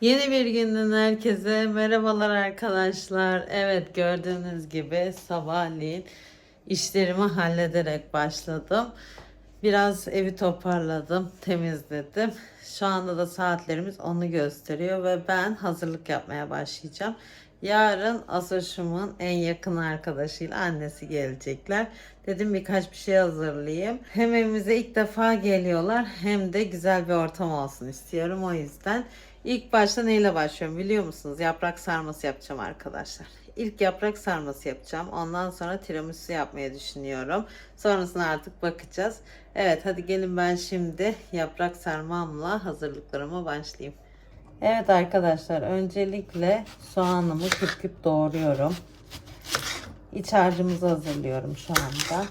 Yeni bir günden herkese merhabalar arkadaşlar. Evet gördüğünüz gibi sabahleyin işlerimi hallederek başladım. Biraz evi toparladım, temizledim. Şu anda da saatlerimiz onu gösteriyor ve ben hazırlık yapmaya başlayacağım. Yarın Asoş'umun en yakın arkadaşıyla annesi gelecekler. Dedim birkaç bir şey hazırlayayım. Hem evimize ilk defa geliyorlar hem de güzel bir ortam olsun istiyorum. O yüzden ilk başta neyle başlıyorum biliyor musunuz? Yaprak sarması yapacağım arkadaşlar. İlk yaprak sarması yapacağım. Ondan sonra tiramisu yapmayı düşünüyorum. Sonrasında artık bakacağız. Evet hadi gelin ben şimdi yaprak sarmamla hazırlıklarıma başlayayım. Evet arkadaşlar öncelikle soğanımı küp küp doğruyorum. İç harcımızı hazırlıyorum şu anda.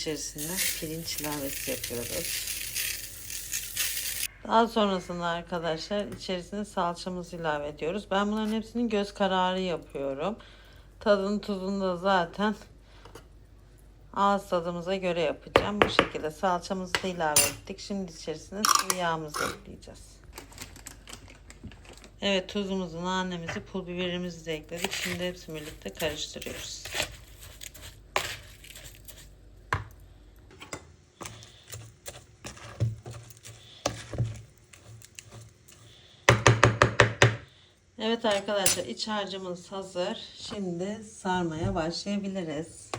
İçerisine pirinç ilavesi yapıyoruz. Daha sonrasında arkadaşlar içerisine salçamızı ilave ediyoruz. Ben bunların hepsini göz kararı yapıyorum. Tadını tuzunu da zaten ağız tadımıza göre yapacağım. Bu şekilde salçamızı da ilave ettik. Şimdi içerisine sıvı yağımızı ekleyeceğiz. Evet tuzumuzu, nanemizi, pul biberimizi de ekledik. Şimdi hepsini birlikte karıştırıyoruz. Evet arkadaşlar iç harcımız hazır. Şimdi sarmaya başlayabiliriz.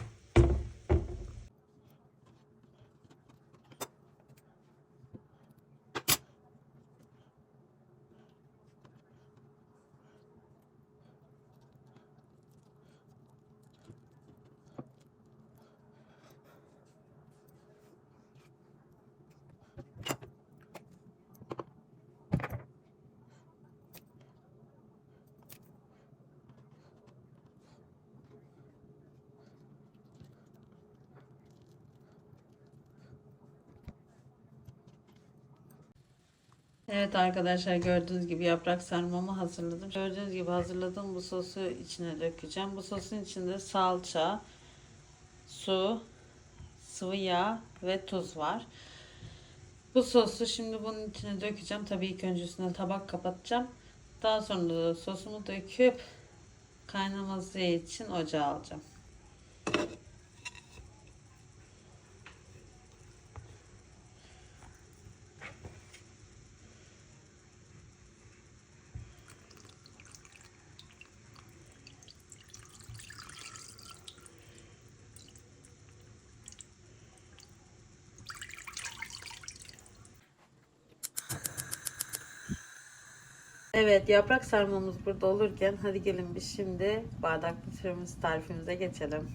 Evet arkadaşlar gördüğünüz gibi yaprak sarmamı hazırladım. Gördüğünüz gibi hazırladığım bu sosu içine dökeceğim. Bu sosun içinde salça, su, sıvı yağ ve tuz var. Bu sosu şimdi bunun içine dökeceğim. Tabii ilk önce üstüne tabak kapatacağım. Daha sonra da sosumu döküp kaynaması için ocağa alacağım. Evet yaprak sarmamız burada olurken hadi gelin biz şimdi bardaklı tiramisu tarifimize geçelim.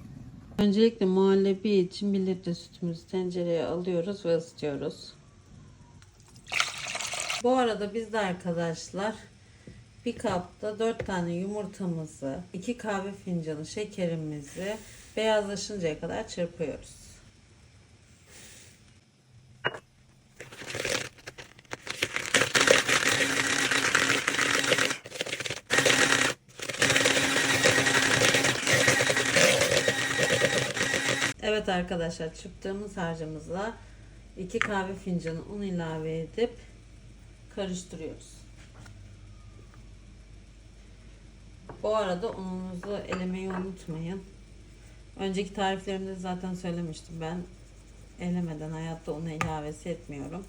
Öncelikle muhallebi için 1 litre sütümüzü tencereye alıyoruz ve ısıtıyoruz. Bu arada biz de arkadaşlar bir kapta 4 tane yumurtamızı, 2 kahve fincanı şekerimizi beyazlaşıncaya kadar çırpıyoruz. Evet arkadaşlar çırptığımız harcımıza 2 kahve fincanı un ilave edip karıştırıyoruz. Bu arada ununuzu elemeyi unutmayın. Önceki tariflerimde zaten söylemiştim ben elemeden hayatta un ilavesi etmiyorum.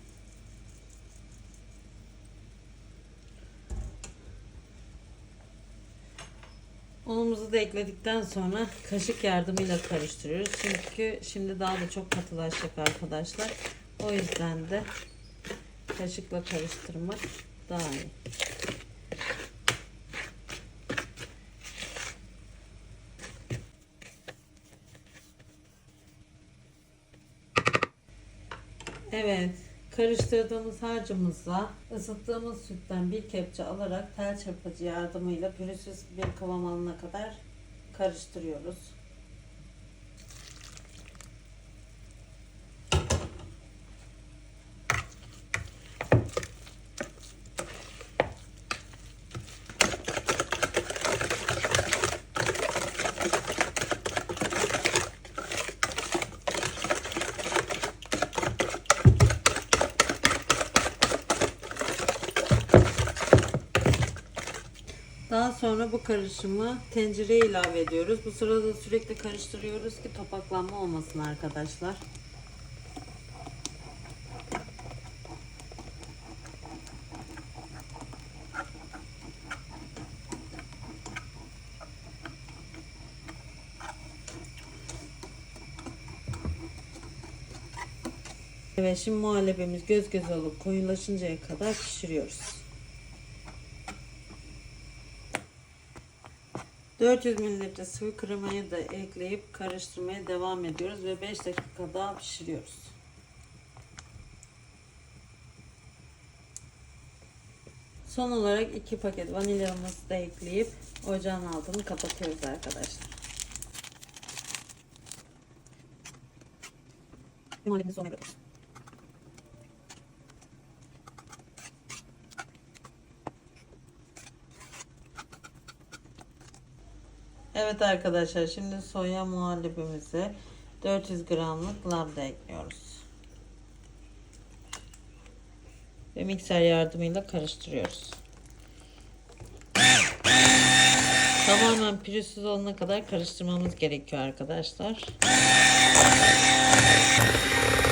Unumuzu da ekledikten sonra kaşık yardımıyla karıştırıyoruz. Çünkü şimdi daha da çok katılaşacak arkadaşlar. O yüzden de kaşıkla karıştırmak daha iyi. Evet. Karıştırdığımız harcımızla ısıttığımız sütten bir kepçe alarak tel çırpıcı yardımıyla pürüzsüz bir kıvam alana kadar karıştırıyoruz. Daha bu karışımı tencereye ilave ediyoruz. Bu sırada sürekli karıştırıyoruz ki topaklanma olmasın arkadaşlar. Evet şimdi muhallebimiz göz göz olup koyulaşıncaya kadar pişiriyoruz. 400 ml sıvı kremayı da ekleyip karıştırmaya devam ediyoruz ve 5 dakika daha pişiriyoruz. Son olarak 2 paket vanilyamızı da ekleyip ocağın altını kapatıyoruz arkadaşlar. Sona bırakıyoruz. Evet arkadaşlar şimdi soya muhallebimize 400 gramlık labda ekliyoruz. Ve mikser yardımıyla karıştırıyoruz. Tamamen pürüzsüz olana kadar karıştırmamız gerekiyor arkadaşlar.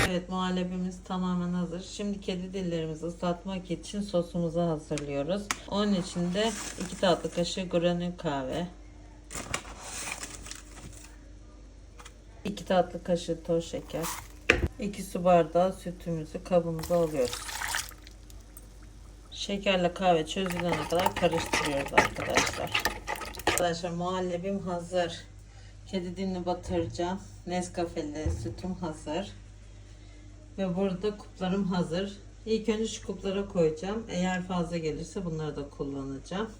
Evet muhallebimiz tamamen hazır. Şimdi kedi dillerimizi ıslatmak için sosumuzu hazırlıyoruz. Onun için de 2 tatlı kaşığı granül kahve, 2 tatlı kaşığı toz şeker, 2 su bardağı sütümüzü kabımıza alıyoruz. Şekerle kahve çözülene kadar karıştırıyoruz arkadaşlar. Arkadaşlar muhallebim hazır. Kedi dilini batıracağım. Nescafe'li sütüm hazır. Ve burada kuplarım hazır. İlk önce şu kuplara koyacağım. Eğer fazla gelirse bunları da kullanacağım.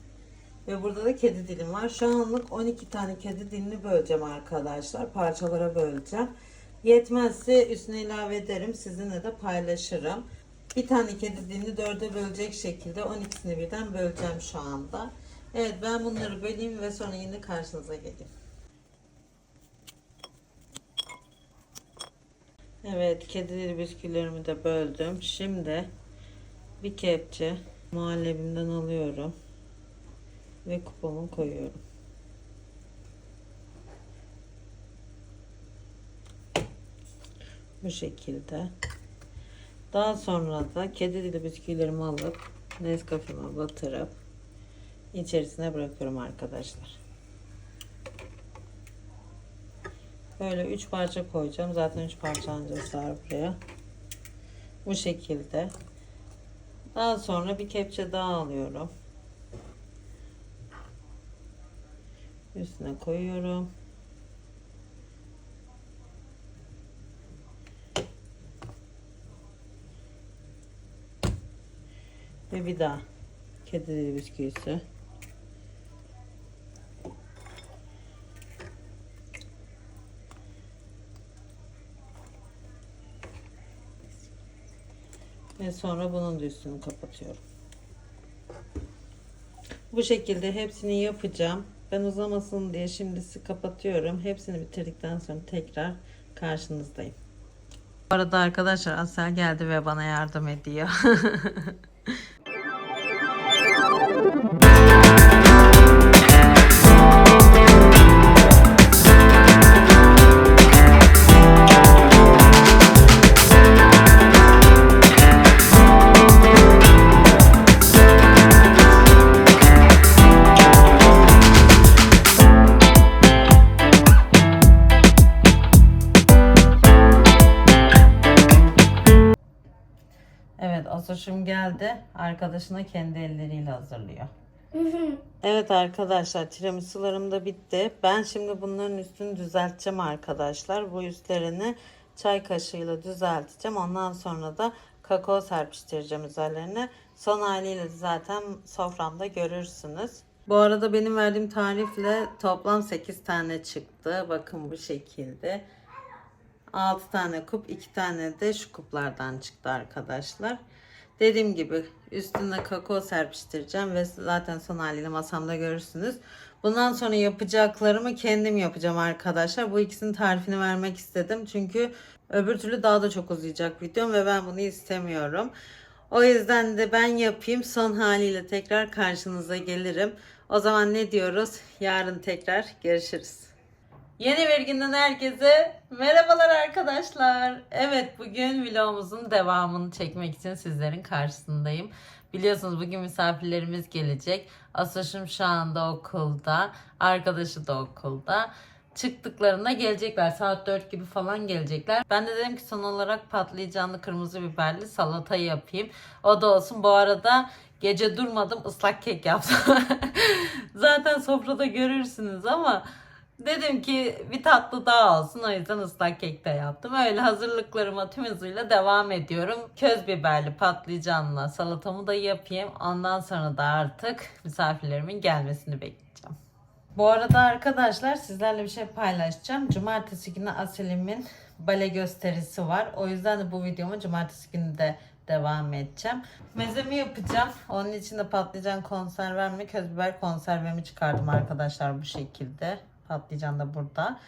Ve burada da kedi dilim var. Şu anlık 12 tane kedi dilini böleceğim arkadaşlar. Parçalara böleceğim. Yetmezse üstüne ilave ederim. Sizinle de paylaşırım. Bir tane kedi dilini dörde bölecek şekilde 12'sini birden böleceğim şu anda. Evet ben bunları böleyim ve sonra yine karşınıza geleyim. Evet kedi dili bisküvilerimi de böldüm. Şimdi bir kepçe muhallebimden alıyorum ve kupamı koyuyorum. Bu şekilde. Daha sonra da kedi dili bisküvilerimi alıp Nescafe'me batırıp içerisine bırakıyorum arkadaşlar. Böyle 3 parça koyacağım. Zaten 3 parça ancak sığar buraya. Bu şekilde. Daha sonra bir kepçe daha alıyorum. Üstüne koyuyorum. Ve bir daha kedi dili bisküvisi. Ve sonra bunun da üstünü kapatıyorum. Bu şekilde hepsini yapacağım. Ben uzamasın diye şimdisi kapatıyorum. Hepsini bitirdikten sonra tekrar karşınızdayım. Bu arada arkadaşlar Asel geldi ve bana yardım ediyor. Arkadaşına kendi elleriyle hazırlıyor. Evet arkadaşlar tiramisularım da bitti. Ben şimdi bunların üstünü düzelteceğim arkadaşlar. Bu üstlerini çay kaşığıyla düzelteceğim. Ondan sonra da kakao serpiştireceğim üzerlerine. Son haliyle de zaten soframda görürsünüz. Bu arada benim verdiğim tarifle toplam 8 tane çıktı. Bakın bu şekilde. 6 tane kup, 2 tane de şu kuplardan çıktı arkadaşlar. Dediğim gibi üstüne kakao serpiştireceğim ve zaten son haliyle masamda görürsünüz. Bundan sonra yapacaklarımı kendim yapacağım arkadaşlar. Bu ikisinin tarifini vermek istedim. Çünkü öbür türlü daha da çok uzayacak videom ve ben bunu istemiyorum. O yüzden de ben yapayım. Son haliyle tekrar karşınıza gelirim. O zaman ne diyoruz? Yarın tekrar görüşürüz. Yeni bir günden herkese merhabalar arkadaşlar. Evet bugün vlogumuzun devamını çekmek için sizlerin karşısındayım. Biliyorsunuz bugün misafirlerimiz gelecek. Asoş'um şu anda okulda. Arkadaşı da okulda. Çıktıklarında gelecekler. Saat 4 gibi falan gelecekler. Ben de dedim ki son olarak patlıcanlı kırmızı biberli salata yapayım. O da olsun. Bu arada gece durmadım ıslak kek yaptım. Zaten sofrada görürsünüz ama Dedim ki bir tatlı daha olsun o yüzden ıslak kek de yaptım. Öyle hazırlıklarıma tüm hızıyla devam ediyorum. Köz biberli patlıcanla salatamı da yapayım. Ondan sonra da artık misafirlerimin gelmesini bekleyeceğim. Bu arada arkadaşlar sizlerle bir şey paylaşacağım. Cumartesi günü Aselim'in bale gösterisi var. O yüzden de bu videomu cumartesi günü de devam edeceğim. Mezemi yapacağım. Onun için de patlıcan konservemle köz biber konservemi çıkardım arkadaşlar bu şekilde. Patlıcan da burada.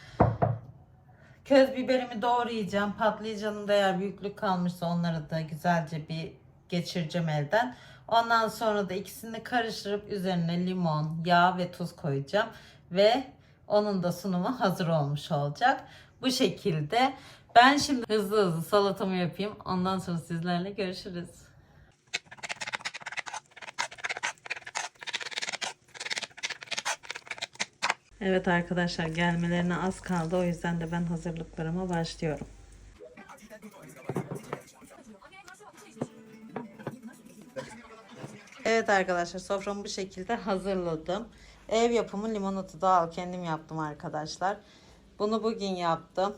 Köz biberimi doğrayacağım. Patlıcanın da eğer büyüklük kalmışsa onları da güzelce bir geçireceğim elden. Ondan sonra da ikisini karıştırıp üzerine limon, yağ ve tuz koyacağım. Ve onun da sunumu hazır olmuş olacak. Bu şekilde. Ben şimdi hızlı hızlı salatamı yapayım. Ondan sonra sizlerle görüşürüz. Evet arkadaşlar gelmelerine az kaldı. O yüzden de ben hazırlıklarıma başlıyorum. Evet arkadaşlar soframı bu şekilde hazırladım. Ev yapımı limonata da al kendim yaptım arkadaşlar. Bunu bugün yaptım.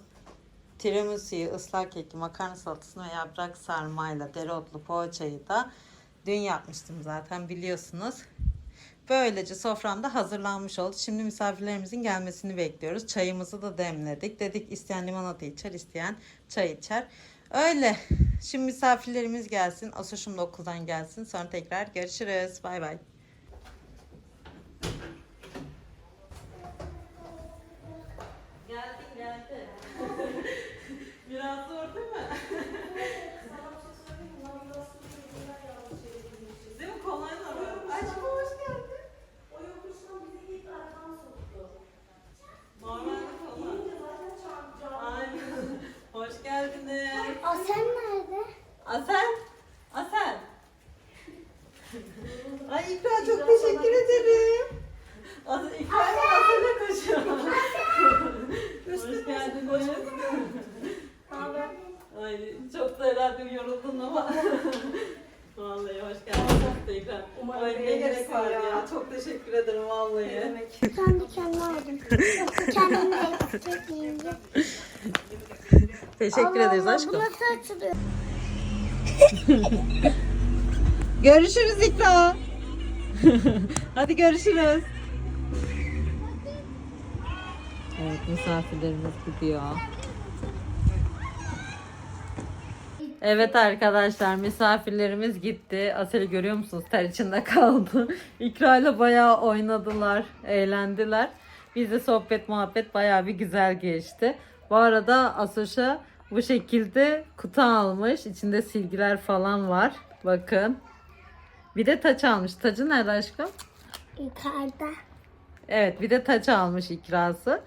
Tiramisu'yu, ıslak keki, makarna salatasını ve yaprak sarmayla dereotlu poğaçayı da dün yapmıştım zaten biliyorsunuz. Böylece soframda hazırlanmış oldu. Şimdi misafirlerimizin gelmesini bekliyoruz. Çayımızı da demledik. Dedik isteyen limonata içer, isteyen çay içer. Öyle. Şimdi misafirlerimiz gelsin. Asoşum da okuldan gelsin. Sonra tekrar görüşürüz. Bay bay. Geldin geldi. Biraz zor değil mi? Değil mi? Kolay mı? Aşkım hoş geldin. O yokuştan bizi ilk aradan soktu. Normalde kolay. Gelince zaten çarpacağım. Aynen. Hoş geldiniz. Asel nerede? Asel. Asel. Ay İkra çok teşekkür ederim. Asel, İkra Asel'e koşuyor. Hoş geldiniz. Haber. Ay çok da herhalde yoruldun ama. Vallahi hoş geldiniz tekrar. Umarım Ay ne beğenirsin gerek var ya. ya. Çok teşekkür ederim vallahi. Ben de kendime aldım. Kendime de çok iyiyim. Teşekkür ederiz aşkım. Bu nasıl açılıyor? Görüşürüz İkra. Hadi görüşürüz. Evet misafirlerimiz gidiyor. Evet arkadaşlar misafirlerimiz gitti. Asel'i görüyor musunuz? Ter içinde kaldı. İkra ile bayağı oynadılar, eğlendiler. Bizde sohbet muhabbet bayağı bir güzel geçti. Bu arada Asoş'a bu şekilde kutu almış. İçinde silgiler falan var. Bakın. Bir de taç almış. Tacı nerede aşkım? Yukarıda. Evet bir de taç almış ikrası.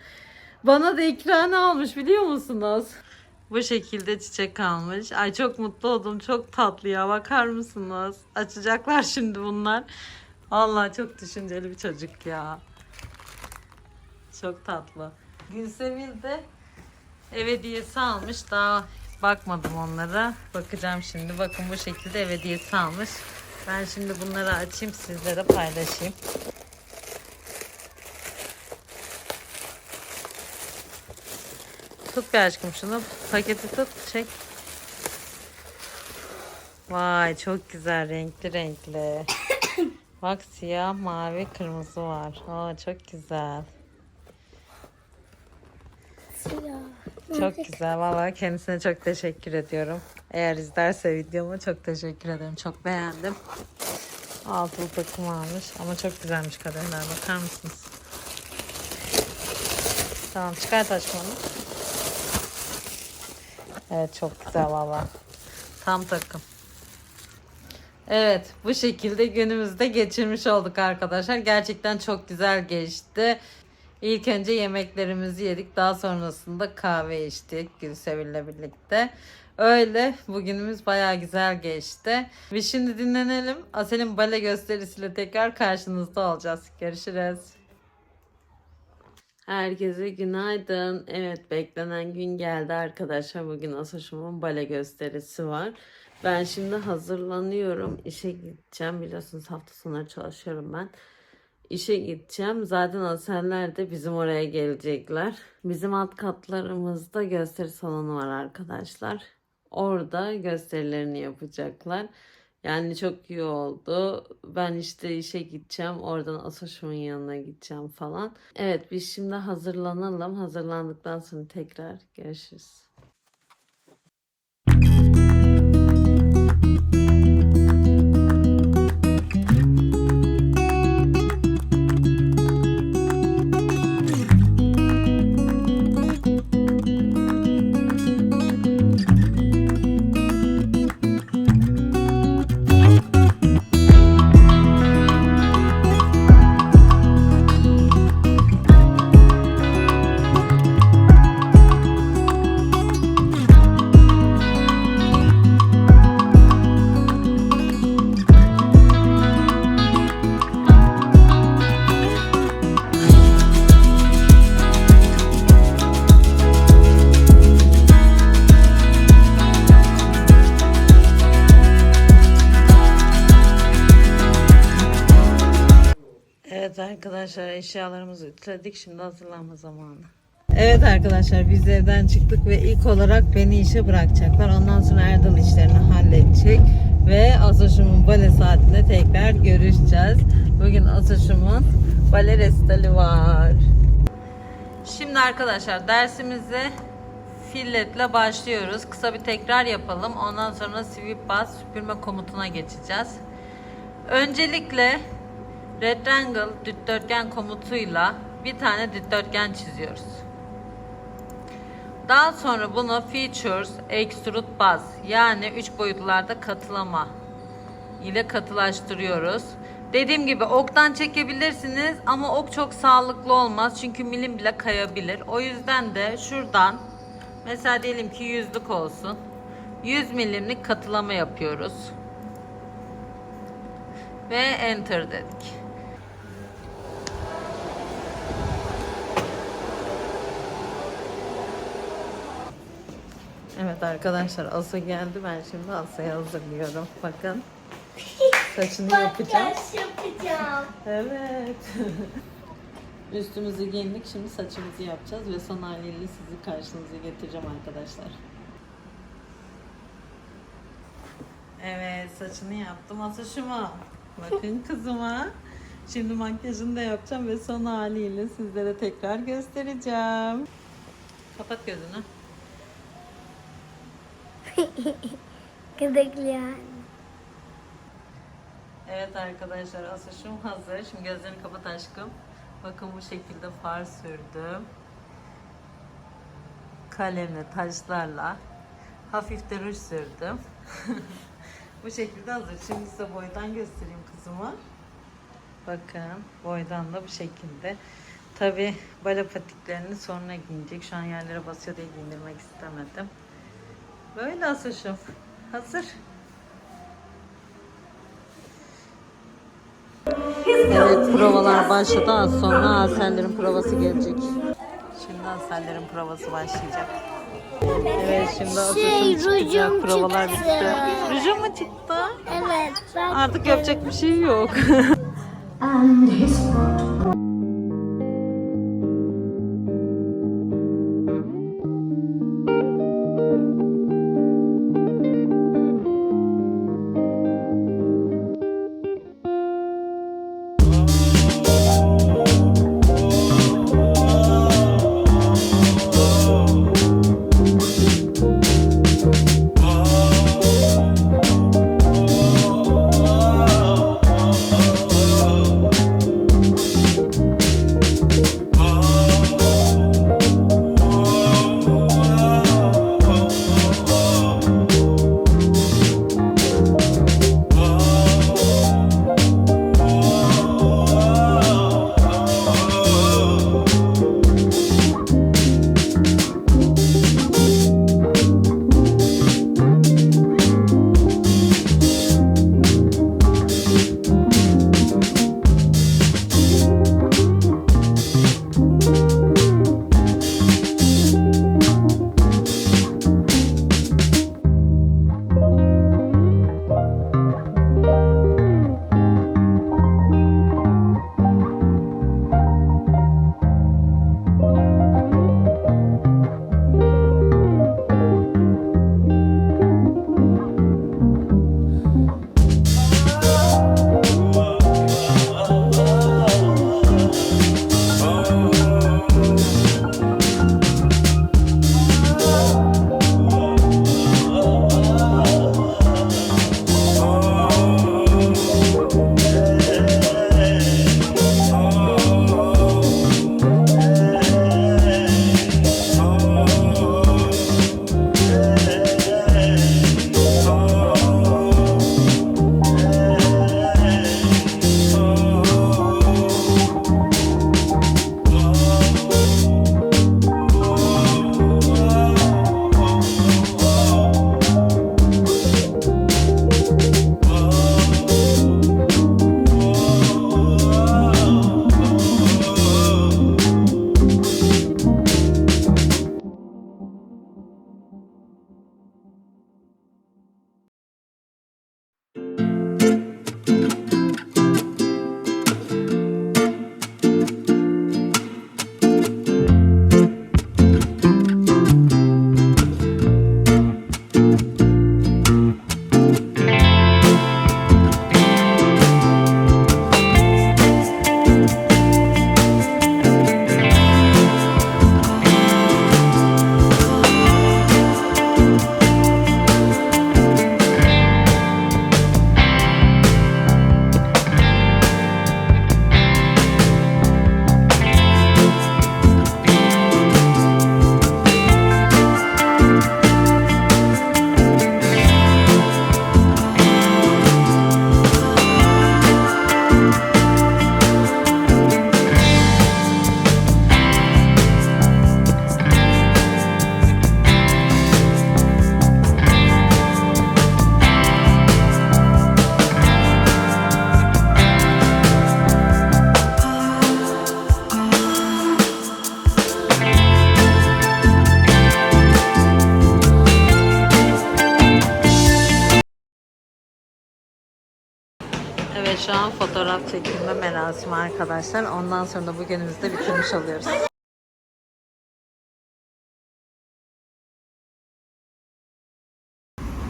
Bana da ikra ne almış biliyor musunuz? Bu şekilde çiçek almış. Ay çok mutlu oldum. Çok tatlı ya. Bakar mısınız? Açacaklar şimdi bunlar. Vallahi çok düşünceli bir çocuk ya. Çok tatlı. Gülsevil de ev hediyesi almış. Daha bakmadım onlara. Bakacağım şimdi. Bakın bu şekilde ev hediyesi almış. Ben şimdi bunları açayım sizlere paylaşayım. Tut bir aşkım şunu. Paketi tut. Çek. Vay çok güzel renkli renkli. Bak siyah, mavi, kırmızı var. Aa çok güzel. Siyah. Çok güzel. Vallahi kendisine çok teşekkür ediyorum. Eğer izlerse videomu çok teşekkür ederim. Çok beğendim. Altılı takım almış. Ama çok güzelmiş kalemler. Bakar mısınız? Tamam çıkart onu. Evet çok güzel valla. Tam takım. Evet bu şekilde günümüzde geçirmiş olduk arkadaşlar. Gerçekten çok güzel geçti. İlk önce yemeklerimizi yedik. Daha sonrasında kahve içtik Gülsevil'le birlikte. Öyle bugünümüz bayağı güzel geçti. Ve şimdi dinlenelim. Asel'in bale gösterisiyle tekrar karşınızda olacağız. Görüşürüz. Herkese günaydın. Evet beklenen gün geldi arkadaşlar. Bugün Asaşım'ın bale gösterisi var. Ben şimdi hazırlanıyorum. İşe gideceğim. Biliyorsunuz hafta sonları çalışıyorum ben. İşe gideceğim. Zaten Aseller de bizim oraya gelecekler. Bizim alt katlarımızda gösteri salonu var arkadaşlar. Orada gösterilerini yapacaklar. Yani çok iyi oldu. Ben işte işe gideceğim. Oradan Asoş'umun yanına gideceğim falan. Evet biz şimdi hazırlanalım. Hazırlandıktan sonra tekrar görüşürüz. Arkadaşlar eşyalarımızı ütüledik. Şimdi hazırlanma zamanı. Evet arkadaşlar biz evden çıktık ve ilk olarak beni işe bırakacaklar. Ondan sonra Erdal işlerini halledecek. Ve Asaşım'ın bale saatinde tekrar görüşeceğiz. Bugün Asaşım'ın bale resitali var. Şimdi arkadaşlar dersimize filletle başlıyoruz. Kısa bir tekrar yapalım. Ondan sonra sweep bas süpürme komutuna geçeceğiz. Öncelikle rectangle dikdörtgen komutuyla bir tane dikdörtgen çiziyoruz. Daha sonra bunu features extrude baz yani 3 boyutlarda katılama ile katılaştırıyoruz. Dediğim gibi oktan çekebilirsiniz ama ok çok sağlıklı olmaz çünkü milim bile kayabilir. O yüzden de şuradan mesela diyelim ki yüzlük olsun. 100 milimlik katılama yapıyoruz. Ve enter dedik. Evet arkadaşlar Asa geldi. Ben şimdi Asa'yı hazırlıyorum. Bakın. Saçını yapacağım. Makyaj yapacağım. Evet. Üstümüzü giyindik. Şimdi saçımızı yapacağız ve son haliyle sizi karşınıza getireceğim arkadaşlar. Evet saçını yaptım Asaşıma. Bakın kızıma. Şimdi makyajını da yapacağım ve son haliyle sizlere tekrar göstereceğim. Kapat gözünü. Gıdıklı. Evet arkadaşlar Asaşım hazır. Şimdi gözlerini kapat aşkım. Bakın bu şekilde far sürdüm. Kalemle, taşlarla. Hafif de ruj sürdüm. bu şekilde hazır. Şimdi size boydan göstereyim kızımı. Bakın boydan da bu şekilde. Tabi bale patiklerini sonra giyecek. Şu an yerlere basıyor diye giydirmek istemedim. Böyle Asaşım. Hazır. Evet provalar başladı. Az sonra Asellerin provası gelecek. Şimdi Asellerin provası başlayacak. Evet şimdi Şey, rujum Provalar çıktı. bitti. Rujum mu çıktı? Evet. Artık yapacak bir şey yok. fotoğraf çekilme merasimi arkadaşlar. Ondan sonra da bugünümüzü de bitirmiş oluyoruz.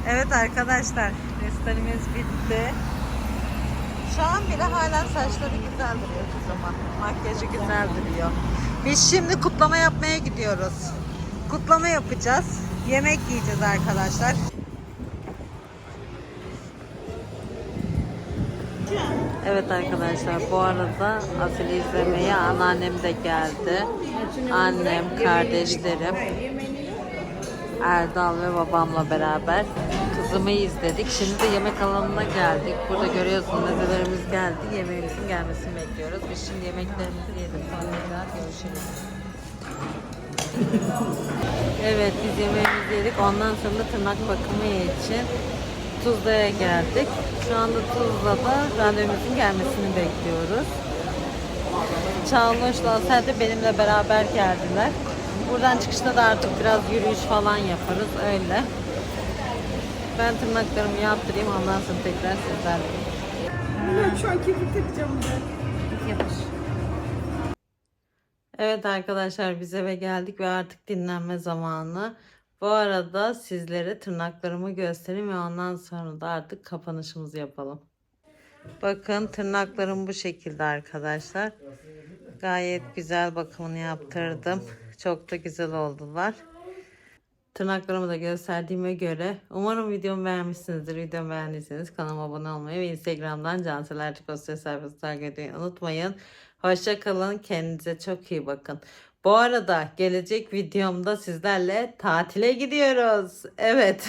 Evet arkadaşlar, restoranımız bitti. Şu an bile hala saçları güzel duruyor kızıma. Makyajı güzel duruyor. Biz şimdi kutlama yapmaya gidiyoruz. Kutlama yapacağız. Yemek yiyeceğiz arkadaşlar. Evet arkadaşlar bu arada Asil'i izlemeye anneannem de geldi. Annem, kardeşlerim, Erdal ve babamla beraber kızımı izledik. Şimdi de yemek alanına geldik. Burada görüyorsunuz mezelerimiz geldi. Yemeğimizin gelmesini bekliyoruz. Biz şimdi yemeklerimizi yedik. Sonra görüşürüz. Evet biz yemeğimizi yedik. Ondan sonra tırnak bakımı için Tuzla'ya geldik. Şu anda Tuzla'da randevumuzun gelmesini bekliyoruz. Çağloş'la Asel de benimle beraber geldiler. Buradan çıkışta da artık biraz yürüyüş falan yaparız öyle. Ben tırnaklarımı yaptırayım ondan sonra tekrar sizlerle. Ben şu an kirpik takacağım ben. Yapış. Evet arkadaşlar biz eve geldik ve artık dinlenme zamanı. Bu arada sizlere tırnaklarımı göstereyim ve ondan sonra da artık kapanışımızı yapalım. Bakın tırnaklarım bu şekilde arkadaşlar. Gayet güzel bakımını yaptırdım. Çok da güzel oldular. Tırnaklarımı da gösterdiğime göre umarım videomu beğenmişsinizdir. Videomu beğendiyseniz kanalıma abone olmayı ve Instagram'dan Canseler Çikosu sayfasını takip etmeyi unutmayın. Hoşça kalın. Kendinize çok iyi bakın. Bu arada gelecek videomda sizlerle tatile gidiyoruz. Evet.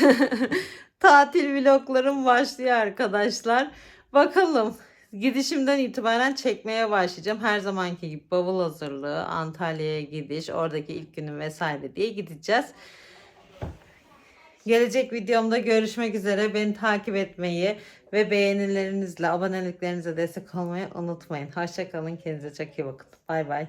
Tatil vloglarım başlıyor arkadaşlar. Bakalım. Gidişimden itibaren çekmeye başlayacağım. Her zamanki gibi bavul hazırlığı, Antalya'ya gidiş, oradaki ilk günüm vesaire diye gideceğiz. Gelecek videomda görüşmek üzere. Beni takip etmeyi ve beğenilerinizle, aboneliklerinizle destek olmayı unutmayın. Hoşçakalın. Kendinize çok iyi bakın. Bay bay.